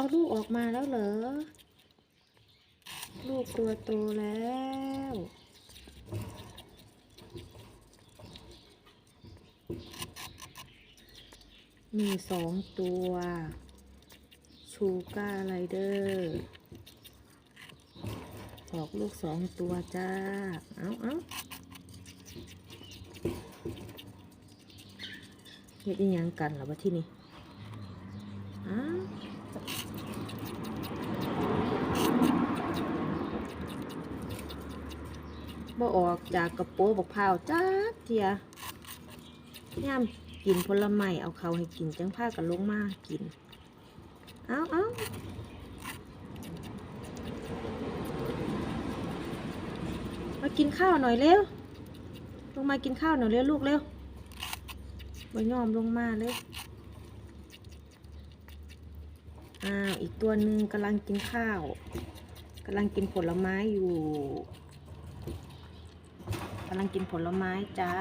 เอาลูกออกมาแล้วเหรอ ลูกตัวโตแล้ว มีสองตัว ชูก้าไรเดอร์ออกลูกสองตัวจ้า เอาเอาเฮ็ดยังกันเหรอวะที่นี่อ้า บ่ออกจากกระโปรงบักพร้าวจ้าเทียย่ามกินผลไม้เอาเขาให้กินจังผ้ากันลงมากิน เอาเอามากินข้าวหน่อยเร็ว ลงมากินข้าวหน่อยเร็วลูกเร็วบ่ยอมลงมาเลยอ้าวอีกตัวหนึ่งกำลังกินข้าวกำลังกินผลไม้อยู่ กำลังกินผลไม้จ้า